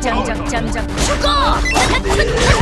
장작 장작 죽어!